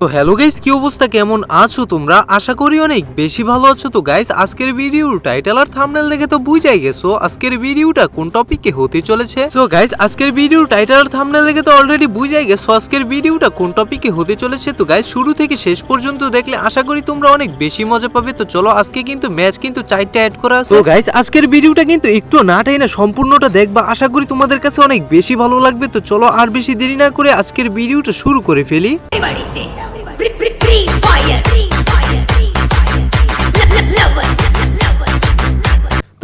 তো hello guys কি অবস্থা? কেমন আছো তোমরা? আশা করি অনেক বেশি ভালো আছো তো গাইস আজকের ভিডিওর টাইটেল আর থাম্বনেল দেখে তো বুঝাই গেছো আজকের ভিডিওটা কোন টপিকে হতে চলেছে। সো গাইস আজকের ভিডিওর টাইটেল আর থাম্বনেল দেখে তো অলরেডি বুঝাই গেছো আজকের ভিডিওটা কোন টপিকে হতে চলেছে তো গাইস শুরু থেকে শেষ পর্যন্ত দেখলে আশা করি তোমরা অনেক বেশি মজা পাবে। তো চলো আজকে কিন্তু ম্যাচ কিন্তু চারটা অ্যাড করা আছে। তো গাইস আজকের ভিডিওটা কিন্তু একটু না টাই না সম্পূর্ণটা দেখবা, আশা করি তোমাদের কাছে অনেক বেশি ভালো লাগবে। তো চলো আর বেশি দেরি না করে আজকের ভিডিওটা শুরু করে ফেলি। ফ্রি ফায়ার লাভার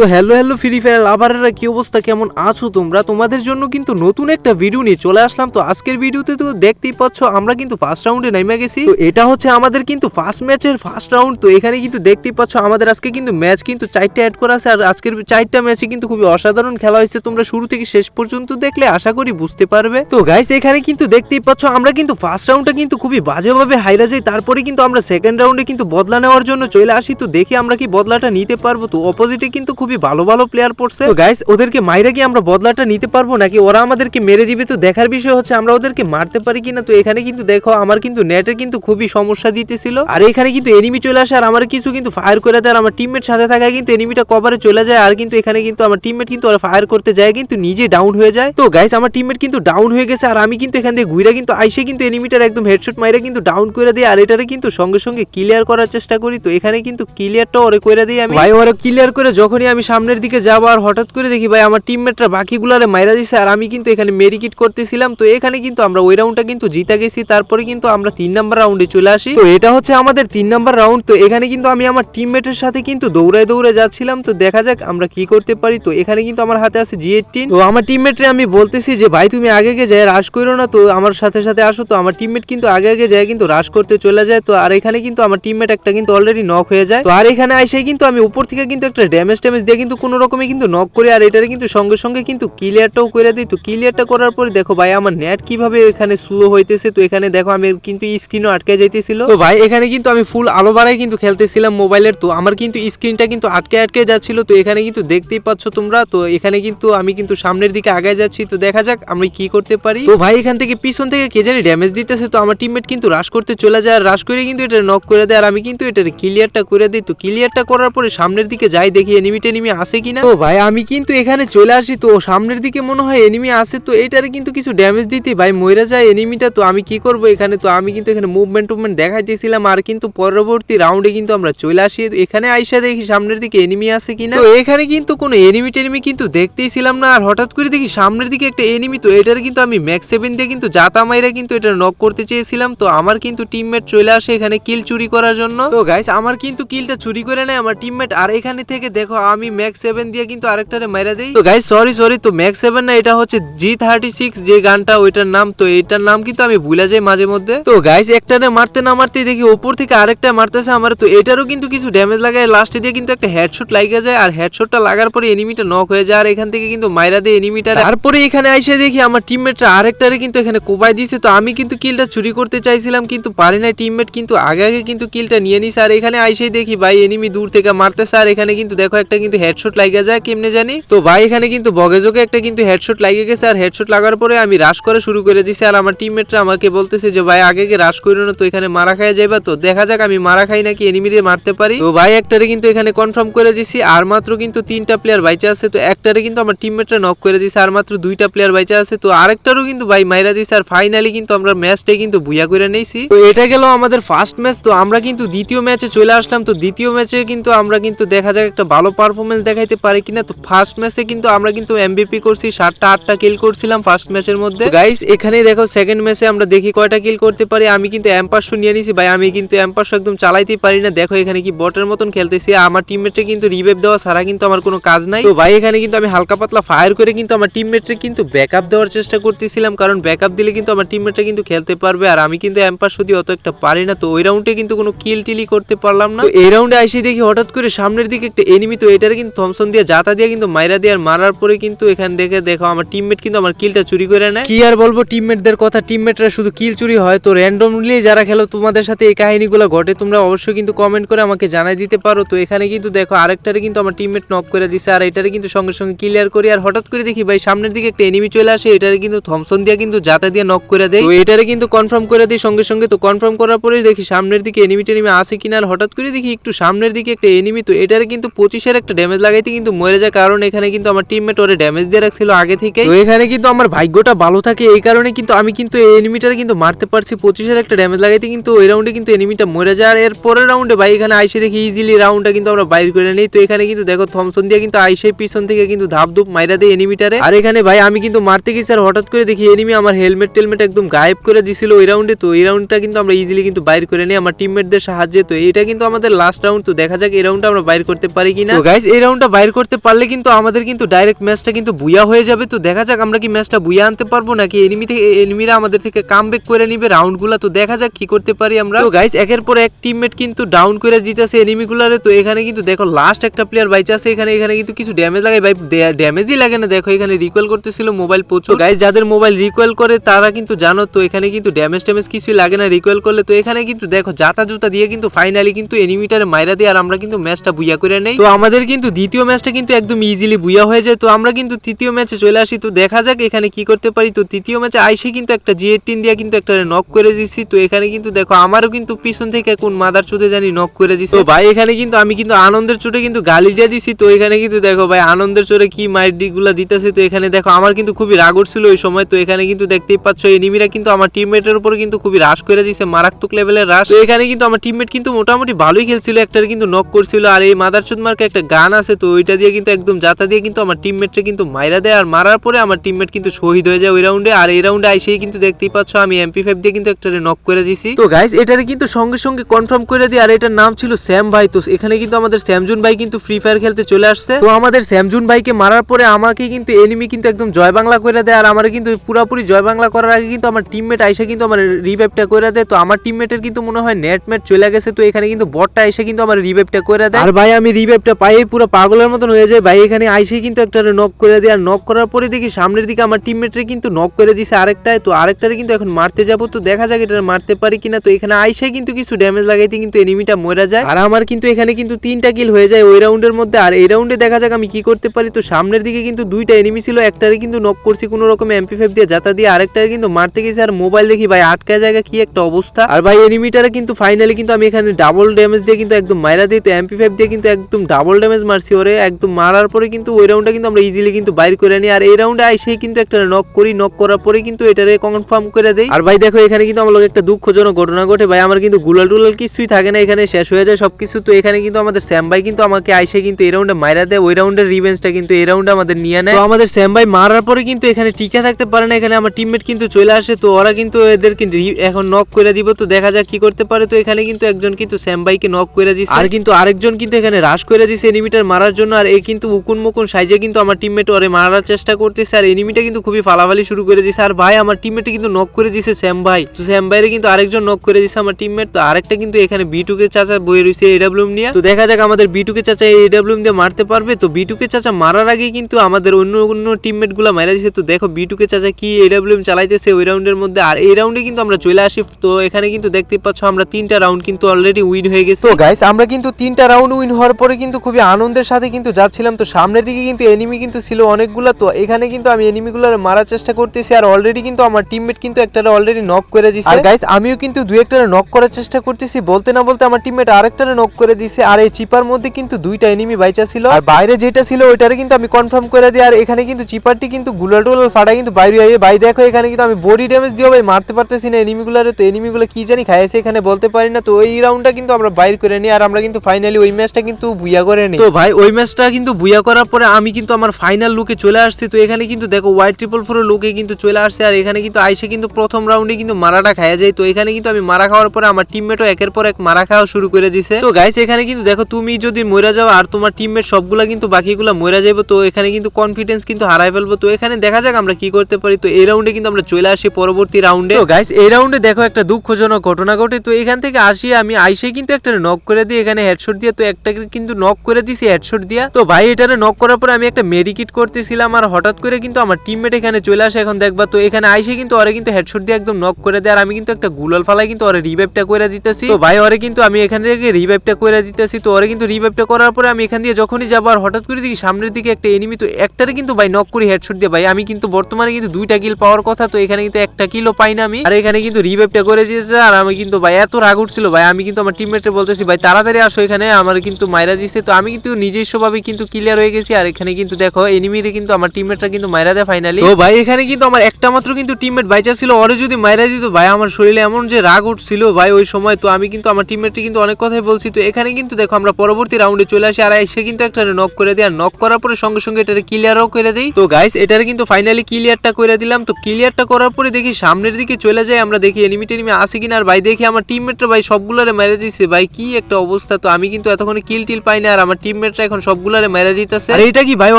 তো হ্যালো হ্যালো ফ্রি ফায়ার লাভারেরা কি অবস্থা? কেমন আছো তোমরা? তোমাদের জন্য কিন্তু নতুন একটা ভিডিও নিয়ে চলে আসলাম। তো আজকের ভিডিওতে তো দেখতেই পাচ্ছ, আমরা কিন্তু ফার্স্ট রাউন্ডে নেমে গেছি। তো এটা হচ্ছে আমাদের কিন্তু ফার্স্ট ম্যাচের ফার্স্ট রাউন্ড তো এখানে কিন্তু দেখতেই পাচ্ছ, আমাদের আজকে কিন্তু ম্যাচ কিন্তু চারটা অ্যাড করা আছে। আর আজকের চারটা ম্যাচে কিন্তু খুবই অসাধারণ খেলা হয়েছে। তোমরা শুরু থেকে শেষ পর্যন্ত দেখলে আশা করি বুঝতে পারবে। তো গাইস এখানে কিন্তু দেখতেই পাচ্ছ, আমরা কিন্তু ফার্স্ট রাউন্ডটা কিন্তু খুবই বাজেভাবে হাইরা যাই। তারপরে কিন্তু আমরা সেকেন্ড রাউন্ডে কিন্তু বদলা নেওয়ার জন্য চলে আসি। তো দেখি আমরা কি বদলাটা নিতে পারব। তো অপোজিটে কিন্তু খুবই ভালো ভালো প্লেয়ার পড়ছে। তো গাইস ওদেরকে মাইরা কি আমরা বদলাটা নিতে পারব? নাকি ওরা আমাদেরকে মেরে দিবে? তো দেখার বিষয় হচ্ছে আমরা ওদেরকে মারতে পারি কিনা? তো এখানে কিন্তু দেখো আমার কিন্তু নেটের কিন্তু খুবই সমস্যা দিতেছিল। আর এখানে কিন্তু এনিমি চলে আসে আর আমার কিছু কিন্তু ফায়ার করে দেয় আর আমার টিমমেট সাথে থাকায় কিন্তু এনিমিটা কভারে চলে যায় আর কিন্তু এখানে কিন্তু আমার টিমমেট কিন্তু ফায়ার করতে যায় কিন্তু নিজে ডাউন হয়ে যায়। তো গাইস আমার টিমমেট কিন্তু ডাউন হয়ে গেছে আর আমি কিন্তু এখান থেকে ঘুরে কিন্তু আইসে কিন্তু এনিমিটার একদম হেডশট মাইরে কিন্তু ডাউন করে দিই আর এটারে কিন্তু সঙ্গে সঙ্গে ক্লিয়ার করার চেষ্টা করি। তো এখানে কিন্তু ক্লিয়ারটা ওরে করে দিই আমি। ভাই ওরে ক্লিয়ার করে যখনই আমি সামনের দিকে যাব আর হঠাৎ করে দেখি ভাই আমার টিমমেটরা বাকিগুলারে মাইরা দিছে আর আমি কিন্তু এখানে মেডিকিট করতেছিলাম। তো এখানে কিন্তু আমরা ওই রাউন্ডটা কিন্তু জিতা গেছি। তারপরে কিন্তু আমরা তিন নাম্বার রাউন্ডে চলে আসি। তো এটা হচ্ছে আমাদের তিন নাম্বার রাউন্ড তো এখানে কিন্তু আমি আমার টিমমেটের সাথে কিন্তু দৌড়ায় দৌড়ে যাচ্ছিলাম। তো দেখা যাক আমরা কি করতে পারি। তো এখানে কিন্তু আমার হাতে আছে জি এইটিন তো আমার টিমমেটরে আমি বলতেছি যে, ভাই, তুমি আগে আগে যায় রাশ করো না। তো আমার সাথে সাথে আসো। তো আমার টিমমেট কিন্তু আগে আগে যায়, কিন্তু রাশ করতে চলে যায়। তো আর এখানে কিন্তু আমার টিমমেট একটা কিন্তু অলরেডি নক হয়ে যায়। তো আর এখানে আইসে কিন্তু আমি উপর থেকে কিন্তু একটা ড্যামেজ ট্যামেজ দিয়ে কিন্তু কোনো রকমে কিন্তু নক করে আর এটারে কিন্তু সঙ্গে সঙ্গে কিন্তু ক্লিয়ারটাও করে দিই তো ক্লিয়ারটা করার পরে দেখো ভাই, আমার নেট কীভাবে এখানে স্লো হইতেছে? তো এখানে দেখো আমি কিন্তু স্ক্রিনও আটকে যাইতেছিল। তো ভাই, এখানে কিন্তু আমি ফুল আলো বাড়াই কিন্তু খেলতেছিলাম মোবাইলের তো আমার কিন্তু স্ক্রিনটা কিন্তু আটকে আটকে যাচ্ছিল। তো এখানে কিন্তু দেখতেই পাচ্ছ তোমরা, তো এখানে কিন্তু আমি কিন্তু সামনের দিকে আগায় যাচ্ছি। তো দেখা যাক আমি কি করতে পারি। তো ভাই, এখান থেকে পিছন থেকে কে জানি ড্যামেজ দিতেছে। তো আমার টিমমেট কিন্তু রাশ করতে চলে যায়। আর রাশ করে কিন্তু এটা নক করে দেয়। আর আমি কিন্তু এটা ক্লিয়ারটা করে দিই। তো ক্লিয়ারটা করার পরে সামনের দিকে যাই দেখি এনিমি আছে কিনা? তো ভাই, আমি কিন্তু এখানে চলে আসি তো, সামনের দিকে মনে হয় এনিমি আছে তো, এটারে কিন্তু কিছু ড্যামেজ দিতে। ভাই মরে যায় এনিমিটা তো, আমি কি করব এখানে তো? আমি কিন্তু এখানে মুভমেন্ট টুভমেন্ট দেখাইতেছিলাম, আর কিন্তু পরবর্তী রাউন্ডে কিন্তু আমরা চলে আসি। এখানে আইসা দেখি সামনের দিকে এনিমি আছে কিনা? তো এখানে কিন্তু কোনো এনিমি টেনিমি কিন্তু দেখতেই ছিলাম না, আর হঠাৎ করে দেখি সামনের দিকে একটা এনিমি তো, এটার কিন্তু আমি ম্যাক্স সেভেন দিয়ে কিন্তু জাতা মাইরা কিন্তু এটা নক করতে চেয়েছিলাম। তো আমার কিন্তু টিমমেট চলে আসে এখানে কিল চুরি করার জন্য। তো গাইস আমার কিন্তু কিলটা চুরি করে নেয় আমার টিমমেট আর এখানে থেকে দেখো, আমি ম্যাক্স সেভেন দিয়ে কিন্তু আরেকটারে মাইরা দেই। তো গাইস সরি সরি তো ম্যাক্স সেভেন না, এটা হচ্ছে জি থার্টি সিক্স যে গানটা, ওইটার নাম, তো এটার নাম কিন্তু আমি ভুলে যাই মাঝে মধ্যে। তো গাইস একটারে মারতে না মারতে দেখি উপর থেকে আরেকটা মারতেছে আমার, তো এটারও কিন্তু কিছু ড্যামেজ লাগায়। লাস্টে দিয়ে কিন্তু একটা হেডশট লাগে যায়, আর হেডশটটা লাগার পরে এনিমিটা নক হয়ে যায়, আর এখান থেকে কিন্তু মাইরা দেয় এনিমিটা তারপরে এখানে আইসে দেখি আমার টিমমেটরা আরেকটারে কিন্তু এখানে কোপাই দিয়েছে তো আমি কিন্তু কিলটা চুরি করতে চাইছিলাম, কিন্তু পারি না টিমমেট কিন্তু আগে আগে কিন্তু কিলটা নিয়ে নিছে, আর এখানে আইসেই দেখি ভাই এনিমি দূর থেকে মারতেছে, আর এখানে কিন্তু দেখো একটা কিন্তু হেডশট লাগে যায়, কেমনে জানি? তো ভাই, এখানে কিন্তু বগে যোগে একটা কিন্তু হেডশট লাগে গেছে, আর হেডশট লাগার পরে আমি রাশ করে শুরু করে দিছি, আর আমার টিমমেটরা আমাকে বলতেছে যে, ভাই, আগে রাশ করো না, তো এখানে মারা খাই যাইবা তো, দেখা যাক আমি মারা খাই নাকি এনিমি দিয়ে মারতে পারি। তো ভাই, একটারে কিন্তু এখানে কনফার্ম করে দিছি, আর মাত্র কিন্তু তিনটা প্লেয়ার বাইচা আছে, তো একটারে কিন্তু আমার টিমমেটরা নক করে দিছে, আর মাত্র দুইটা প্লেয়ার বাইচে আছে, তো আরেকটারও কিন্তু ভাই মাইরা দিছে, আর ফাইনালি কিন্তু আমরা ম্যাচটাই কিন্তু বুয়া করে নিয়েছি তো এটা গেল আমাদের ফার্স্ট ম্যাচ তো আমরা কিন্তু দ্বিতীয় ম্যাচে চলে আসলাম, তো দ্বিতীয় ম্যাচে কিন্তু আমরা কিন্তু দেখা যাক একটা ভালো পারফরমেন্স দেখাইতে পারি কিনা, তো ফার্স্ট ম্যাচে কিন্তু আমরা কিন্তু এমবিপি করছি, সাতটা, আটটা কিল করছিলাম ফার্স্ট ম্যাচের মধ্যে। গাইস এখানে দেখো সেকেন্ড ম্যাচে আমরা দেখি কয়টা কিল করতে পারি। আমি কিন্তু এম্পাসশো নিয়ে নিছি, ভাই, আমি কিন্তু এম্পাসশো একদম চালাইতেই পারি না। দেখো, এখানে কি বটের মতন খেলতেছি। আমার টিমমেটে কিন্তু রিভেভ দেওয়া ছাড়া কিন্তু আমার কোনো কাজ নাই। তো ভাই, এখানে কিন্তু আমি হালকা পাতলা ফায়ার করে কিন্তু আমার টিমমেটে কিন্তু ব্যাকআপ দেওয়ার চেষ্টা করতেছিলাম। কারণ ব্যাকআপ দিলে কিন্তু আমার টিমমেটটা কিন্তু খেলতে পারবে। আর আমি কিন্তু এম্পাসশো দিয়ে অত একটা পারি না। তো ওই রাউন্ডে কিন্তু কোনো কিল টিলি করতে পারলাম না। এই রাউন্ডে আইসি দেখি হঠাৎ করে সামনের দিকে একটা এনিমি তো এটারে এনিমিটারে কিন্তু থমসন দিয়ে জাতা দিয়ে কিন্তু মাইরা দিয়ে আর মারার পরে কিন্তু এখান দেখে দেখো আমার টিমমেট কিন্তু আমার কিলটা চুরি করে নেয়। কি আর বলব টিমমেটদের কথা টিমমেটরা শুধু কিল চুরি হয়। তো র্যান্ডমলি যারা খেলো, তোমাদের সাথে এই কাহিনীগুলো ঘটে, তোমরা অবশ্যই কিন্তু কমেন্ট করে আমাকে জানাই দিতে পারো। তো এখানে কিন্তু দেখো, আরেকটারে কিন্তু আমার টিমমেট নক করে দিছে, আর এটারে কিন্তু সঙ্গে সঙ্গে ক্লিয়ার করি। আর হঠাৎ করে দেখি ভাই, সামনের দিকে একটা এনিমি চলে আসে, এটারে কিন্তু থমসন দিয়ে কিন্তু জাতা দিয়ে নক করে দেয়। তো এটারে কিন্তু কনফার্ম করে দিই সঙ্গে সঙ্গে। তো কনফার্ম করার পরে দেখি সামনের দিকে এনিমি টেনিমি আসে কিনা, আর হঠাৎ করে দেখি একটু সামনের দিকে একটা এনিমি তো এটারে কিন্তু পঁচিশের একটা ড্যামেজ লাগাইতে কিন্তু মরে যায়। কারণ এখানে কিন্তু আমার টিমমেট ওরে ড্যামেজ দিয়ে রাখছিল আগে থেকে তো এখানে কিন্তু আমার ভাগ্যটা ভালো থাকে এই কারণে কিন্তু আমি কিন্তু এই এনিমিটারে কিন্তু মারতে পারছি। পঁচিশের একটা ড্যামেজ লাগাইতে কিন্তু ওই রাউন্ডে কিন্তু এনিমিটা মরে যায়। আর এর পরের রাউন্ডে ভাই এখানে আইসে দেখি ইজিলি রাউন্ডটা কিন্তু আমরা বাইর করে নেই। তো এখানে কিন্তু দেখো থমসন দিয়ে কিন্তু আইসে পিছন থেকে কিন্তু ধাপ ধুপ মাইরা দেয় এনিমিটারে আর এখানে ভাই আমি কিন্তু মারতে গেছি আর হঠাৎ করে দেখি এনিমি আমার হেলমেট টেলমেট একদম গায়েব করে দিছিল ওই রাউন্ডে তো এই রাউন্ডটা কিন্তু আমরা ইজিলি কিন্তু বাইর করে নিই আমার টিমমেটদের সাহায্যে। তো এটা কিন্তু আমাদের লাস্ট রাউন্ড তো দেখা যাক এই রাউন্ডটা আমরা বাইর করতে পারি কিনা। তো গাইস এই রাউন্ডটা বাইর করতে পারলে কিন্তু আমাদের কিন্তু ডাইরেক্ট ম্যাচটা কিন্তু বুয়া হয়ে যাবে। তো দেখা যাক আমরা কি ম্যাচটা বুয়া আনতে পারব নাকি এনিমি থেকে এনিমিরা আমাদের থেকে কাম করে নিবে রাউন্ডগুলো তো দেখা যাক কি করতে পারি আমরা। তো গাইস একের পর এক টিমমেট কিন্তু ডাউন করে দিতেছে এনিমিগুলারে তো এখানে কিন্তু দেখো লাস্ট একটা প্লেয়ার বাইচে আছে। এখানে এখানে কিন্তু কিছু ড্যামেজ লাগে। ভাই ড্যামেজই লাগে না। দেখো এখানে রিকোয়েল করতেছিল মোবাইল প্রচুর। গাইস যাদের মোবাইল রিকোয়েল করে, তারা কিন্তু জানো তো এখানে কিন্তু ড্যামেজ ট্যামেজ কিছুই লাগে না রিকোয়েল করলে। তো এখানে কিন্তু দেখো জাতা জুতা দিয়ে কিন্তু ফাইনালি কিন্তু এনিমিটারে মাইরা দিয়ে আর আমরা কিন্তু ম্যাচটা বুয়া করে নেই। তো আমাদের কিন্তু দ্বিতীয় ম্যাচটা কিন্তু একদম ইজিলি বুইয়া হয়ে যায়। তো আমরা কিন্তু তৃতীয় ম্যাচে চলে আসি। তো দেখা যাক এখানে কি করতে পারি। তো তৃতীয় ম্যাচে আইসে কিন্তু একটা জি এইটিন দিয়ে কিন্তু একটা নক করে দিচ্ছি তো এখানে কিন্তু দেখো, আমারও কিন্তু পিছন থেকে কোন মাদার চোদে জানি নক করে দিছি। তো ভাই, এখানে কিন্তু আমি কিন্তু আনন্দের চোটে কিন্তু গালি দিয়ে দিছি। তো এখানে কিন্তু দেখো ভাই, আনন্দের চোটে কি মাইরগুলা দিতেছে। তো এখানে দেখো, আমার কিন্তু খুবই রাগ ছিল ওই সময়। তো এখানে কিন্তু দেখতেই পাচ্ছ এনিমিরা কিন্তু আমার টিমমেটের উপর কিন্তু খুবই রাশ করে দিছে, মারাত্মক লেভেলের রাশ তো এখানে কিন্তু আমার টিমমেট কিন্তু মোটামুটি ভালোই খেলছিল, একটার কিন্তু নক করছিল। আর এই মাদার চোদ মার্কে একটা গান আছে তো ওইটা দিয়ে কিন্তু একদম যাতা দিয়ে কিন্তু আমার টিমমেটকে কিন্তু মাইরা দেয়। আর মারার পরে আমার টিমমেট কিন্তু শহীদ হয়ে যায় ওই রাউন্ডে আর এই রাউন্ডে আইসেই কিন্তু দেখতেই পাচ্ছ আমি এমপি ফাইভ দিয়ে কিন্তু একটা নক করে দিছি। তো গাইস এটারে কিন্তু সঙ্গে সঙ্গে কনফার্ম করে দিই। আর এটার নাম ছিল স্যাম ভাই। তো এখানে কিন্তু আমাদের স্যামজুন ভাই কিন্তু ফ্রি ফায়ার খেলতে চলে আসছে। তো আমাদের স্যামজুন ভাইকে মারার পরে আমাকে কিন্তু এনিমি কিন্তু একদম জয় বাংলা করে দেয়। আর আমার কিন্তু পুরোপুরি জয় বাংলা করার আগে কিন্তু আমার টিমমেট আইসে কিন্তু আমার রিভাইভটা করে দেয়। তো আমার টিমমেটের কিন্তু মনে হয় নেট ম্যাট চলে গেছে। তো এখানে কিন্তু বটটা এসে কিন্তু আমার রিভাইভটা করে দেয়। আর ভাই আমি রিভাইভটা পাই পুরো পাগলের মতন হয়ে যায়। ভাই, এখানে আইসে কিন্তু একটা নক করে দেয়। আর নক করার পরে দেখি সামনের দিকে আমার টিমমেটরে কিন্তু নক করে দিছে আরেকটায়। তো আরেকটারে কিন্তু এখন মারতে যাব। তো দেখা যাক এটা মারতে পারি কিনা। তো এখানে আইসে কিন্তু কিছু ড্যামেজ লাগাইতে কিন্তু এনিমিটা মরে যায়। আর আমার কিন্তু এখানে কিন্তু তিনটা কিল হয়ে যায় ওই রাউন্ডের মধ্যে। আর এই রাউন্ডে দেখা যাক আমি কি করতে পারি। তো সামনের দিকে কিন্তু দুইটা এনিমি ছিল। একটারে কিন্তু নক করছি কোনো রকম এমপি ফাইভ দিয়ে যাতা দিয়ে। আরেকটারে কিন্তু মারতে গেছি। আর মোবাইল দেখি ভাই আটকা জায়গা কি একটা অবস্থা। আর ভাই এনিমিটারে কিন্তু ফাইনালি কিন্তু আমি এখানে ডাবল ড্যামেজ দিয়ে কিন্তু একদম মাইরা দিই। তো এমপি ফাইভ দিয়ে কিন্তু একদম ডাবল ড্যামেজ মারছি ওরে, একদম মারার পরে কিন্তু ওই রাউন্ডটা কিন্তু আমরা ইজিলি কিন্তু বাইর করে নিই। আর এই রাউন্ডে আইসেই কিন্তু একটা নক করি নক করার পরে কিন্তু এটারে কনফার্ম করে দেই। আর ভাই দেখো, এখানে কিন্তু আমার একটা দুঃখজনক ঘটনা ঘটে। ভাই, আমার কিন্তু গুলাল টুলাল কিছুই থাকে না, এখানে শেষ হয়ে যায় সবকিছু। তো এখানে কিন্তু আমাদের স্যাম ভাই কিন্তু আমাকে আইসে কিন্তু এই রাউন্ডে মাইরা দেয়। ওই রাউন্ডের রিভেঞ্জটা কিন্তু এই রাউন্ডে আমাদের নিয়ে নেয়। তো আমাদের স্যাম ভাই মারার পরে কিন্তু এখানে টিকে থাকতে পারে না। এখানে আমার টিমমেট কিন্তু চলে আসে। তো ওরা কিন্তু এদেরকে রি- এখন নক করে দিব। তো দেখা যাক কি করতে পারে। তো এখানে কিন্তু একজন কিন্তু স্যাম ভাইকে নক করে দিছে। আর কিন্তু আরেকজন কিন্তু এখানে রাশ করে দিছে। এনিমিটার মারার জন্য, আর এ কিন্তু উকুন মুকুন সাইজে কিন্তু আমার টিমমেট ওরে মারার চেষ্টা করতেছে, আর এনিমিটা কিন্তু খুবই ফালাফালি শুরু করে দিছে। আর ভাই, আমার টিমমেট কিন্তু নক করে দিছে স্যাম ভাই। তো স্যাম ভাইরে কিন্তু আরেকজন নক করে দিছে আমার টিমমেট তো আরেকটা কিন্তু এখানে বিটুকে চাচা বয়ে রয়েছে এডাব্লিউএম নিয়ে। তো দেখা যাক আমাদের বিটুকে চাচা এডাব্লিউএম দিয়ে মারতে পারবে। তো বিটুকে চাচা মারার আগে কিন্তু আমাদের অন্য অন্য টিমমেটগুলা মারা দিছে। তো দেখো বিটুকে চাচা কি এডাব্লিউএম চালাইতেছে ওই রাউন্ডের মধ্যে। আর এই রাউন্ডে কিন্তু আমরা চলে আসি। তো এখানে কিন্তু দেখতে পাচ্ছ আমরা তিনটা রাউন্ড কিন্তু অলরেডি উইন হয়ে গেছে। তো গাইস আমরা কিন্তু তিনটা রাউন্ড উইন হওয়ার পরে কিন্তু খুবই আনন্দের সাথে কিন্তু যাচ্ছিলাম। তো সামনের দিকে কিন্তু এনিমি কিন্তু ছিল অনেকগুলা। তো এখানে কিন্তু আমি এনিমিগুলোর মারার চেষ্টা করতেছি আর অলরেডি কিন্তু আমার টিমমেট কিন্তু একটারে অলরেডি নক করে দিছে। আর গাইস আমিও কিন্তু দুই একটা নক করার চেষ্টা করতেছি। বলতে না বলতে আমার টিমমেট আরেকটারে নক করে দিছে। আর এই চিপার মধ্যে কিন্তু দুইটা এনিমি বাইচা ছিল। আর বাইরে যেটা ছিল ওইটারে কিন্তু আমি কনফার্ম করে দিই। আর এখানে কিন্তু চিপারটি কিন্তু গুলাল টুলাল ফাটা কিন্তু বাইরে আইয়ে ভাই দেখো এখানে কিন্তু আমি বডি ড্যামেজ দিও ভাই মারতে পারতেছি না এনিমিগুলারে তো এনিমিগুলো কি জানি খাইছে এখানে বলতে পারি না। তো এই রাউন্ডটা কিন্তু আমরা বাইর করে নিই। আর আমরা কিন্তু ফাইনালি ওই ম্যাচটা কিন্তু বুইয়া করে নিই। তো ভাই, ওই ম্যাচটা কিন্তু বুইয়া করার পরে আমি কিন্তু আমার ফাইনাল লুকে চলে আসছি। তো এখানে কিন্তু দেখো ওয়াইড ট্রিপল ফোরের লুকে কিন্তু চলে আসছে আর এখানে কিন্তু আইসে কিন্তু প্রথম রাউন্ডে কিন্তু মারাটা খাওয়া যায়। তো এখানে কিন্তু আমি মারা খাওয়ার পরে আমার টিমমেটও একের পর এক মারা খাওয়া শুরু করে দিছে। তো গাইস এখানে কিন্তু দেখো, তুমি যদি মরে যাও আর তোমার টিমমেট সবগুলা কিন্তু বাকিগুলা মরে যাবে তো এখানে কিন্তু কনফিডেন্স কিন্তু হারাই ফেলব। তো এখানে দেখা যাক আমরা কি করতে পারি। তো এই রাউন্ডে কিন্তু আমরা চলে আসি পরবর্তী রাউন্ডে তো গাইস এই রাউন্ডে দেখো একটা দুঃখজনক ঘটনা ঘটে। তো এখান থেকে আসি আমি আইসে কিন্তু একটা নক করে দিই। এখানে হেডশট দিয়ে তো একটা কিন্তু নক করে দিছি। দিছি হেডশট দিয়া। তো ভাই, এটারে নক করার পরে আমি একটা মেডিকিট করতেছিলাম আর হঠাৎ করে কিন্তু আমার টিমমেট এখানে চলে আসে। এখন দেখবা তো এখানে আইসে কিন্তু ওরে কিন্তু হেডশট দিয়ে একদম নক করে দেয় আর আমি কিন্তু একটা গুলাল ফালাই কিন্তু ওরে রিভাইভটা করে দিতেছি। তো ভাই, ওরে কিন্তু আমি এখান থেকে রিভাইভটা করে দিতেছি। তো ওরে কিন্তু রিভাইভটা করার পরে আমি এখান দিয়ে যখনই যাব আর হঠাৎ করে দেখি সামনের দিকে একটা এনিমি তো একটারে কিন্তু ভাই নক করি হেডশট দিয়ে। ভাই, আমি কিন্তু বর্তমানে কিন্তু দুইটা কিল পাওয়ার কথা, তো এখানে কিন্তু একটা কিলও পাই না আমি। আর এখানে কিন্তু রিভাইভটা করে দিয়েছে আর আমি কিন্তু ভাই, এত রাগ উঠছিল ভাই। আমি কিন্তু আমার টিমমেটে বলতেছি, ভাই, তাড়াতাড়ি আসো এখানে, আমার কিন্তু মাইরা দিচ্ছে তো আমি কিন্তু নিজস্বভাবে কিন্তু ক্লিয়ার হয়ে গেছি। আর এখানে কিন্তু দেখো এনিমিরে কিন্তু আমার টিমমেটরা কিন্তু মাইরা দেয় ফাইনালি তো ভাই, এখানে কিন্তু আমার একটা মাত্র কিন্তু টিমমেট বাইচা ছিল, ওরে যদি মাইরা দিত, ভাই আমার শরীরে এমন যে রাগ উঠছিল, ভাই ওই সময় তো আমি কিন্তু আমার টিমমেটকে কিন্তু অনেক কথাই বলছি। তো এখানে কিন্তু দেখো, আমরা পরবর্তী রাউন্ডে চলে আসি, আর এসে কিন্তু একটা নক করে দিই, আর নক করার পরে সঙ্গে সঙ্গে এটারে ক্লিয়ারও করে দেই। তো গাইস এটার কিন্তু ফাইনালি ক্লিয়ারটা করে দিলাম। তো ক্লিয়ারটা করার পরে দেখি সামনের দিকে চলে যায় আমরা দেখি এনিমি টেনিমি আসে কিনা। আর ভাই, দেখি আমার টিমমেটরা ভাই সবগুলারে মেরে দিচ্ছে ভাই, কি একটা অবস্থা। তো আমি কিন্তু এতক্ষণ কিল টিল পাই না, আর আমার টিমমেটরা এখন সবগুলারে মেরে দিতেছে। আর এটা কি ভাই?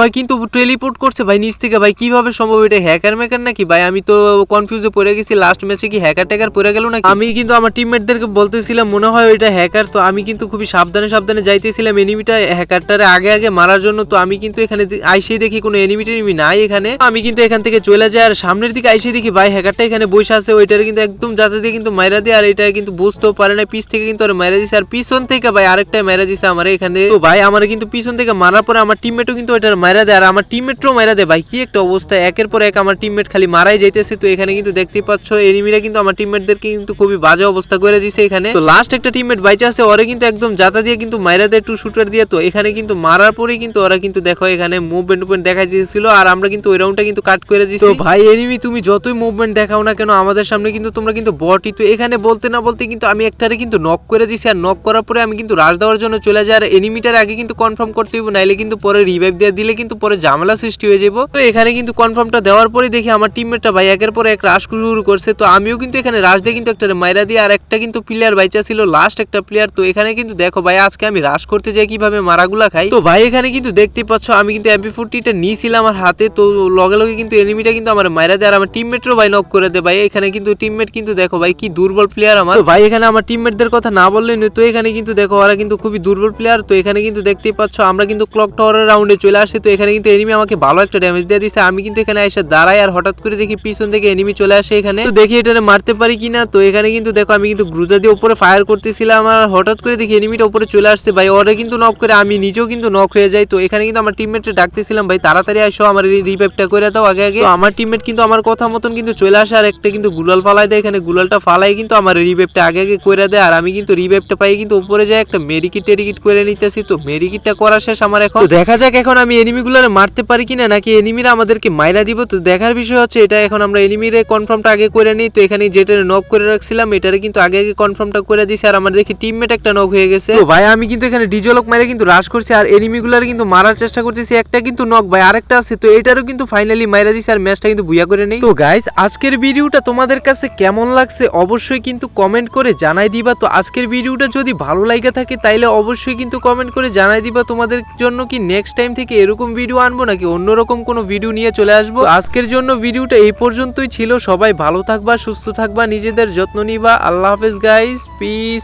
ওই কিন্তু টেলিপোর্ট করছে ভাই নিচ থেকে। ভাই কীভাবে সম্ভব? এটা হ্যাকার মেকার নাকি? ভাই আমি তো কনফিউজে পড়ে গেছি। লাস্ট ম্যাচে কি হ্যাকার ট্যাকার পড়ে গেল নাকি? আমি কিন্তু আমার টিমমেটদেরকে বলতেছিলাম মনে হয় ওইটা হ্যাকার তো আমি কিন্তু খুবই সাবধানে সাবধানে যাইতেছিলাম এনিমিটা হ্যাকারটারে আগে আগে মারার জন্য। তো আমি কিন্তু এখানে আইসেই দেখি কোনো এনিমি টেনিমি নাই এখানে। আমি কিন্তু এখান থেকে চলে যাই আর সামনের দিকে আইসে দেখি ভাই হ্যাকারটা এখানে বসে আছে। ওইটারে কিন্তু একদম যাতে দিয়ে কিন্তু মাইরা দিয়ে। আর এটা কিন্তু বুঝতেও পারে না পিছ থেকে কিন্তু আর মাইরা দিছে। আর পিছন থেকে ভাই আরেকটা মাইরা দিছে আমার এখানে। তো ভাই আমার কিন্তু পিছন থেকে মারার পরে আমার টিমমেটও কিন্তু ওইটার মাইরা দেয়, আর আমার টিমমেটও মাইরা দেয়। ভাই, কি একটা অবস্থা। একের পর এক আমার টিমমেট খালি মারাই যাইতেছে। তো এখানে কিন্তু দেখতেই পাচ্ছ এনিমিরা কিন্তু আমার টিমমেটদেরকে কিন্তু খুবই বাজে অবস্থা করে দিছে এখানে। তো লাস্ট একটা টিমমেট বাইচে আছে, ওরে কিন্তু একদম জাতা দিয়ে কিন্তু মাইরা দেয় টু শুটার দিয়ে। তো এখানে কিন্তু মারার পরেই কিন্তু ওরা কিন্তু দেখো এখানে মুভমেন্ট মুভমেন্ট দেখা দিয়েছিল, আর আমরা কিন্তু ওই রাউন্ডটা কিন্তু কাট করে দিছি। তো ভাই এনিমি তুমি যতই মুভমেন্ট দেখাও না কেন, আমাদের সামনে কিন্তু তোমরা কিন্তু বটই তো এখানে বলতে না বলতে কিন্তু আমি একটারে কিন্তু নক করে দিছি, আর নক করার পরে আমি কিন্তু রাশ দেওয়ার জন্য চলে যাই, আর এনিমিটার আগে কিন্তু কনফার্ম করতে হইব, নাইলে কিন্তু পরে রিভাইভ দিয়ে দিলে কিন্তু পরে ঝামেলা সৃষ্টি হয়ে যাব তো এখানে কিন্তু কনফার্মটা দেওয়ার পরে দেখি আমার টিমমেটটা ভাই একের পর এক রাশ শুরু করছে। তো আমিও কিন্তু এখানে রাশ দিয়ে কিন্তু একটা মাইরা দিয়ে আর একটা কিন্তু প্লেয়ার বাইচা ছিল লাস্ট একটা প্লেয়ার তো এখানে কিন্তু দেখো ভাই, আজকে আমি রাশ করতে যাই, কীভাবে মারাগুলা খাই। তো ভাই, এখানে কিন্তু দেখতেই পাচ্ছ, আমি কিন্তু এমপি ফোরটিটা নিয়েছিলাম আমার হাতে। তো লগে লগে কিন্তু এনিমিটা কিন্তু আমার মাইরা দেয়, আর আমার টিমমেটও ভাই নক করে দেয় ভাই। এখানে কিন্তু টিমমেট কিন্তু দেখো ভাই, কি দুর্বল প্লেয়ার আমার। ভাই, এখানে আমার টিমমেটদের কথা না বললেই নয়। তো এখানে কিন্তু দেখো, ওরা কিন্তু খুবই দুর্বল প্লেয়ার তো এখানে কিন্তু দেখতেই পাচ্ছ, আমরা কিন্তু ক্লক টাওয়ারের রাউন্ডে চলে আসছি। তো এখানে কিন্তু এনিমি আমাকে ভালো একটা ড্যামেজ দিয়ে দিছে। আমি কিন্তু এখানে এসে দাঁড়াই আর হঠাৎ করে দেখি পিছন থেকে এনিমি চলে আসে এখানে। তো দেখি এটারে মারতে পারি কিনা। তো এখানে কিন্তু দেখো, আমি কিন্তু গ্রুজা দিয়ে উপরে ফায়ার করতেছিলাম আর হঠাৎ করে দেখি এনিমিটা উপরে চলে আসছে। ভাই, ওরা কিন্তু নক করে আমি নিজেও কিন্তু নক হয়ে যাই। তো এখানে কিন্তু আমার টিমমেটে ডাকতেছিলাম, ভাই, তাড়াতাড়ি আসো, আমার রিভাইভটা করে দাও আগে আগে। আমার টিমমেট কিন্তু আমার কথা মতন কিন্তু চলে আসে আর একটা কিন্তু গুলাল ফালাই দেয়। এখানে গুলালটা ফালাই কিন্তু আমার রিভাইভটা আগে আগে করে দেয়। আর আমি কিন্তু রিভাইভটা পাই কিন্তু উপরে যাই একটা মেডিকিট টেরিকিট করে নিতেছি। তো মেডিকিটটা করা শেষ আমার এখন। তো দেখা যাক এখন আমি এনিমিগুলোরে মারতে পারি কিনা নাকি এনিমিরা আমাদেরকে মাইরা দিব। তো দেখার বিষয় হচ্ছে এটা এখন আমরা এনিমিরে কনফার্মটা আগে করে নিই। তো এখানে যেটা নক করে রাখছিলাম এটারে কিন্তু আগে আগে কনফার্মটা করে দিছি। আর আমার দেখি টিমমেট একটা নক হয়ে গেছে। তো ভাই আমি কিন্তু এখানে ডিজলক মারে কিন্তু রাশ করছি আর এনিমিগুলার কিন্তু মারার চেষ্টা করতেছি। একটা কিন্তু নক ভাই আরেকটা আছে। তো এটারও কিন্তু ফাইনালি মাইরা দিছি আর ম্যাচটা কিন্তু বুয়া করে নেই। তো গাইস আজকের ভিডিওটা তোমাদের কাছে কেমন লাগছে অবশ্যই কিন্তু কমেন্ট করে জানাই দিবা। তো আজকের ভিডিওটা যদি ভালো লাগে থাকে তাইলে অবশ্যই কিন্তু কমেন্ট করে জানাই দিবা তোমাদের জন্য কি নেক্সট টাইম থেকে এরকম ভিডিও আনব নাকি অন্যরকম কোনো ভিডিও নিয়ে চলে আসব? আজকের জন্য ভিডিওটা এই পর্যন্তই ছিল। সবাই ভালো থাকবা, সুস্থ থাকবা, নিজেদের যত্ন নিবা। আল্লাহ হাফেজ গাইস পিস